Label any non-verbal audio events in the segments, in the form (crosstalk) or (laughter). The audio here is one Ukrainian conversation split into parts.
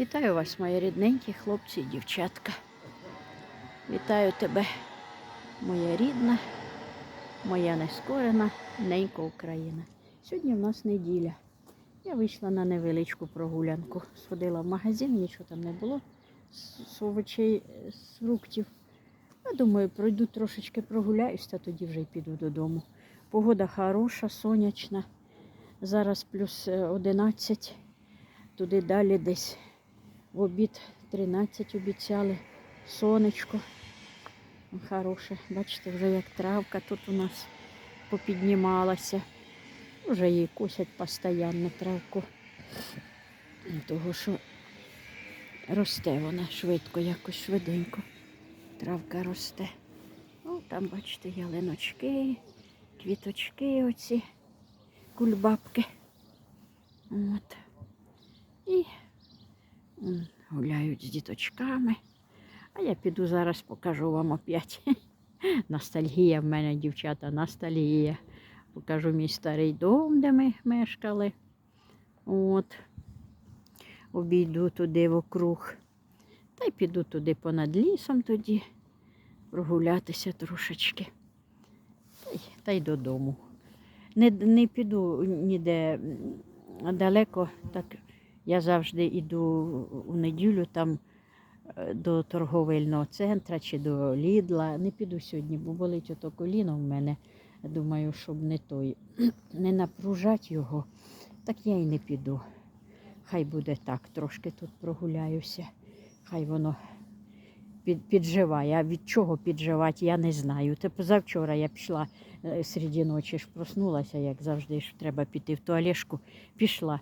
Вітаю вас, мої рідненькі хлопці і дівчатка. Вітаю тебе, моя рідна, моя нескорена, ненька Україна. Сьогодні в нас неділя. Я вийшла на невеличку прогулянку. Сходила в магазин, нічого там не було з овочей, е, з фруктів. Я думаю, пройду трошечки прогуляюсь, та тоді вже й піду додому. Погода хороша, сонячна. Зараз плюс е, 11. Туди далі десь в обід 13 обіцяли. Сонечко. Хороше. Бачите, вже як травка тут у нас попіднімалася. Вже її косять постійно травку. Того, що росте вона швидко, якось швиденько. Травка росте. Ну, там, бачите, ялиночки, квіточки оці, кульбабки. От. І гуляють з діточками. А я піду зараз покажу вам опять. (laughs) Ностальгія в мене, дівчата, ностальгія. Покажу мій старий дом, де ми мешкали. От. Обійду туди вокруг. Та й піду туди понад лісом тоді прогулятися трошечки. Та й, та й додому. Не, не піду ніде далеко, так я завжди йду у неділю там е, до торговельного центру чи до Лідла. Не піду сьогодні, бо болить ото коліно в мене. Думаю, щоб не той, (clears throat) не напружати його, так я й не піду. Хай буде так, трошки тут прогуляюся. Хай воно під, підживає. А від чого підживати, я не знаю. Це позавчора я пішла е, серед ночі, ж проснулася, як завжди, ж треба піти в туалешку. Пішла.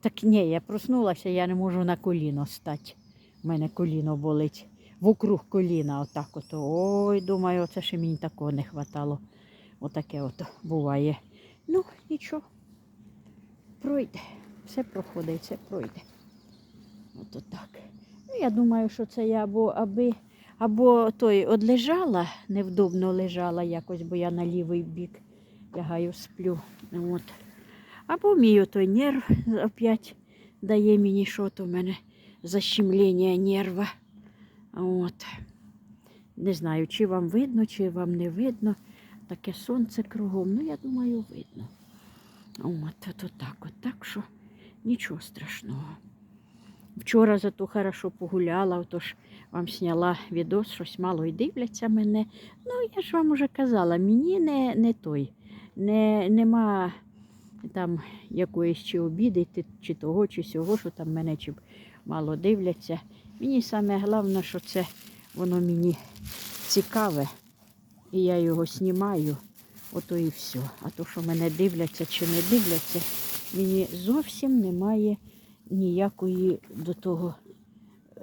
Так ні, я проснулася, я не можу на коліно стати. У мене коліно болить. Вокруг коліна, отак ото. Ой, думаю, це ще мені такого не хватало. Отаке от буває. Ну, нічого. Пройде. Все проходить, все пройде. Ото так. Ну, я думаю, що це я або аби, або той одлежала, невдобно лежала якось, бо я на лівий бік лягаю, сплю. От. Або мій той нерв опять дає мені що то в мене защемлення нерва. От. Не знаю, чи вам видно, чи вам не видно. Таке сонце кругом. Ну, я думаю, видно. От, то так от. Так що нічого страшного. Вчора зато хорошо погуляла, отож вам зняла відос, щось мало й дивляться мене. Ну, я ж вам уже казала, мені не, не той, не, нема там якоїсь чи обіди, чи того, чи сього, що там мене чи мало дивляться. Мені саме головне, що це воно мені цікаве, і я його знімаю, ото і все. А то, що мене дивляться чи не дивляться, мені зовсім немає ніякої до того, е,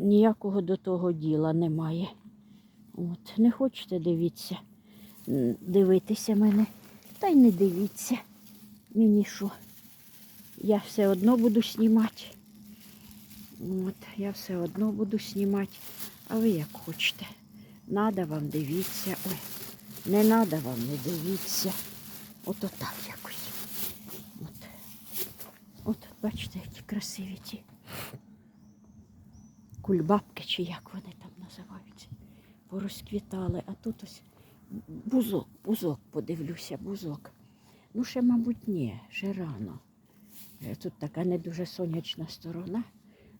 ніякого до того діла немає. От, не хочете дивіться, дивитися мене, та й не дивіться. Мені що? Я все одно буду знімати. От, я все одно буду знімати. А ви як хочете. Надо вам дивіться. Ой, не надо вам не дивіться. Ото так якось. От. От, бачите, які красиві ті кульбабки, чи як вони там називаються. Порозквітали. А тут ось бузок, бузок, подивлюся, бузок. Ну, ще, мабуть, ні, ще рано. Е, Тут така не дуже сонячна сторона,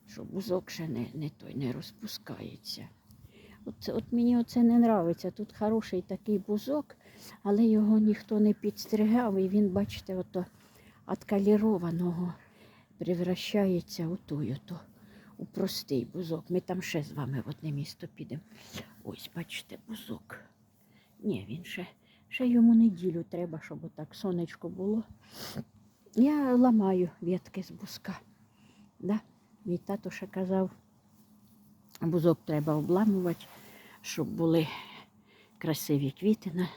що бузок ще не, не той не розпускається. От, от мені оце не подобається. Тут хороший такий бузок, але його ніхто не підстригав, і він, бачите, ото від калірованого превращається у той, ото, у простий бузок. Ми там ще з вами в одне місто підемо. Ось, бачите, бузок. Ні, він ще, ще йому неділю треба, щоб отак сонечко було. Я ламаю ветки з бузка. Да? Мій тато ще казав, бузок треба обламувати, щоб були красиві квіти на,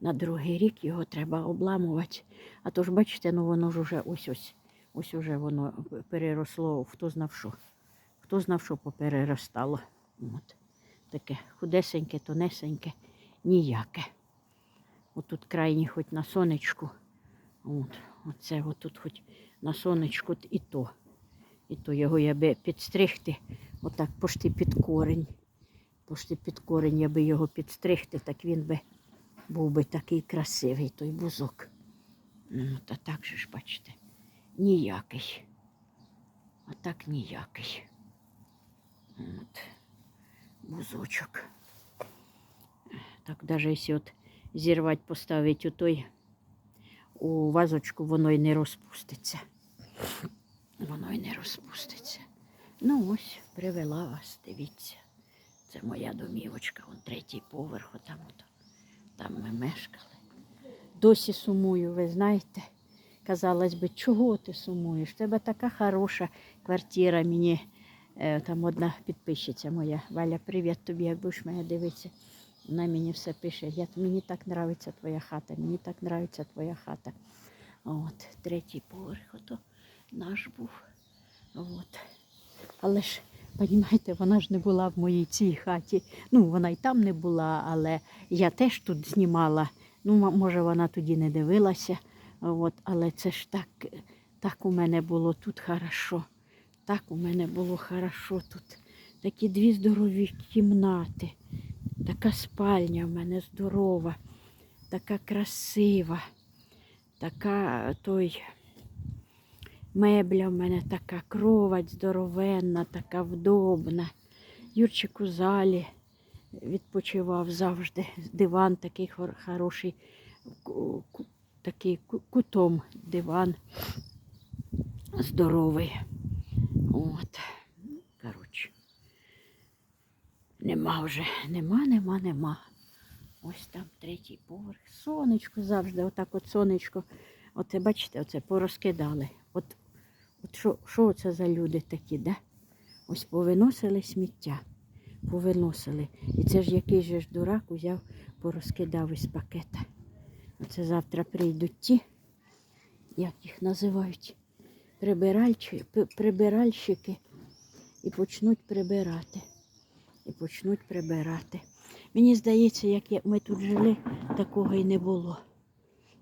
на другий рік його треба обламувати. А то ж, бачите, ну воно ж уже ось ось. Ось уже воно переросло, хто знав що. Хто знав, що попереростало. От. Таке худесеньке, тонесеньке, ніяке. Отут крайні хоч на сонечку. От, оце отут хоч на сонечку і то. І то його я би підстригти, отак пошти під корень. Пошти під корень, я би його підстригти, так він би був би такий красивий, той бузок. Ну, та так же ж, бачите, ніякий. А так ніякий. От. Бузочок. Так, навіть якщо от зірвати, поставити у той у вазочку, воно й не розпуститься. Воно й не розпуститься. Ну ось, привела вас, дивіться. Це моя домівочка, он третій поверх, отам от. Там ми мешкали. Досі сумую, ви знаєте. Казалось би, чого ти сумуєш? В тебе така хороша квартира. Мені е, там одна підписчиця моя. Валя, привіт тобі, як будеш мене дивитися. Вона мені все пише. Я, мені так подобається твоя хата, мені так подобається твоя хата. От, третій поверх, ото наш був. От. Але ж, розумієте, вона ж не була в моїй цій хаті. Ну, вона й там не була, але я теж тут знімала. Ну, може, вона тоді не дивилася. От, але це ж так, так у мене було тут хорошо. Так у мене було хорошо тут. Такі дві здорові кімнати. Така спальня в мене здорова, така красива, така той мебля в мене така кровать здоровенна, така вдобна. Юрчик у залі відпочивав завжди. Диван такий хор- хороший, такий кутом диван здоровий. От. Коротше. Нема вже, нема, нема, нема. Ось там третій поверх. Сонечко завжди, отак от сонечко. Оце, бачите, оце порозкидали. От, от що, що це за люди такі, да? Ось повиносили сміття. Повиносили. І це ж який же ж дурак узяв, порозкидав із пакета. Оце завтра прийдуть ті, як їх називають, прибиральщики і почнуть прибирати. І почнуть прибирати. Мені здається, як ми тут жили, такого і не було.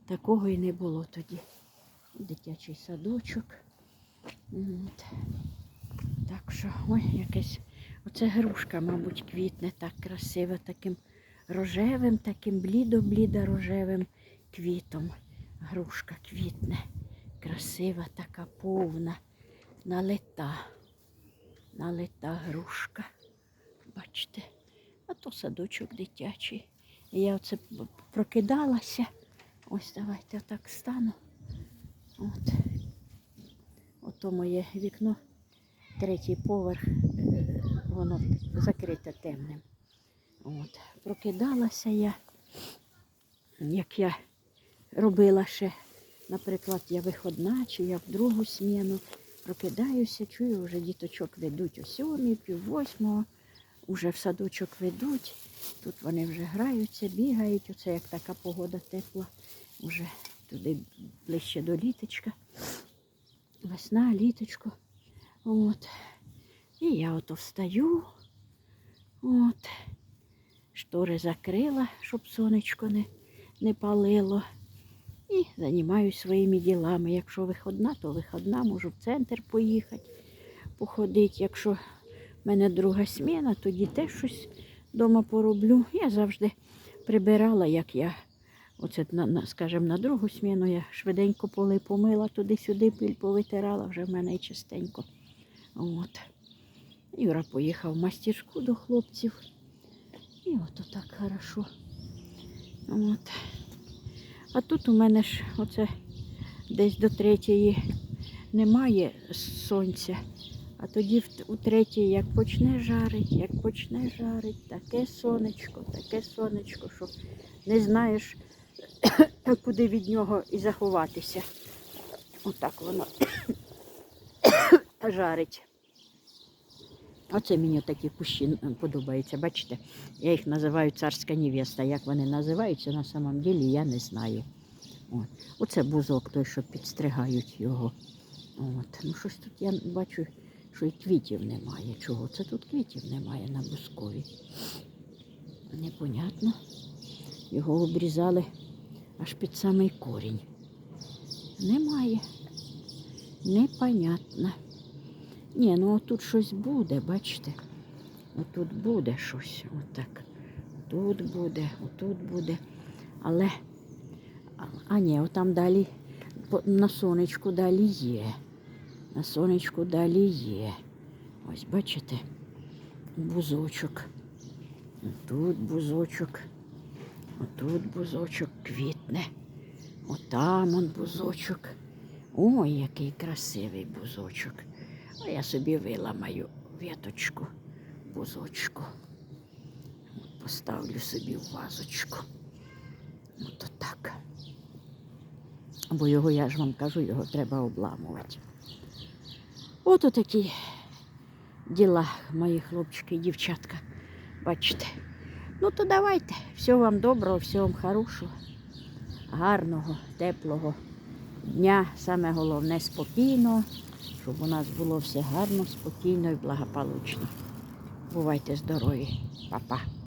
Такого і не було тоді. Дитячий садочок. От. Так що, ой, якесь. Оце грушка, мабуть, квітне так красиво, таким рожевим, таким блідо-блідо рожевим квітом. Грушка квітне. Красива, така повна, налита. Налита грушка. Бачите, а то садочок дитячий. Я оце прокидалася. Ось давайте отак стану. От. Ото моє вікно, третій поверх, воно закрите темним. От. Прокидалася я, як я робила ще, наприклад, я виходна, чи я в другу сміну. Прокидаюся, чую, вже діточок ведуть о сьомій, пів восьмого, вже в садочок ведуть. Тут вони вже граються, бігають. Оце як така погода тепла, вже туди ближче до літочка. Весна, літочко. От. І я ото встаю. От. Штори закрила, щоб сонечко не, не палило. І займаюся своїми ділами. Якщо виходна, то виходна, можу в центр поїхати, походити. Якщо в мене друга сміна, тоді теж щось вдома пороблю. Я завжди прибирала, як я, оце, скажімо, на другу сміну я швиденько поли помила, туди-сюди пиль повитирала, вже в мене і чистенько. От. Юра поїхав в мастерську до хлопців. І от так хорошо. От. А тут у мене ж оце десь до третьої немає сонця. А тоді у третій, як почне жарить, як почне жарить, таке сонечко, таке сонечко, що не знаєш, (coughs) куди від нього і заховатися. Отак воно (coughs) жарить. Оце мені такі кущі подобаються. Бачите, я їх називаю царська невеста. Як вони називаються на самом деле, я не знаю. От. Оце бузок той, що підстригають його. От. Ну щось тут я бачу, що і квітів немає. Чого це тут квітів немає на бузкові? Непонятно. Його обрізали аж під самий корінь. Немає. Непонятно. Ні, ну отут щось буде, бачите? Отут буде щось. Отак. Тут буде, отут буде. Але. А, ні, отам далі на сонечку далі є. На сонечку далі є. Ось бачите, бузочок. Тут бузочок. Отут бузочок квітне. Отам он бузочок. Ой, який красивий бузочок. А я собі виламаю віточку, бузочку. Поставлю собі в вазочку. От так. Бо його, я ж вам кажу, його треба обламувати. От такі діла, мої хлопчики і дівчатка. Бачите. Ну то давайте. Всього вам доброго, всього вам хорошого, гарного, теплого дня. Саме головне спокійно, щоб у нас було все гарно, спокійно і благополучно. Бувайте здорові, Па-па.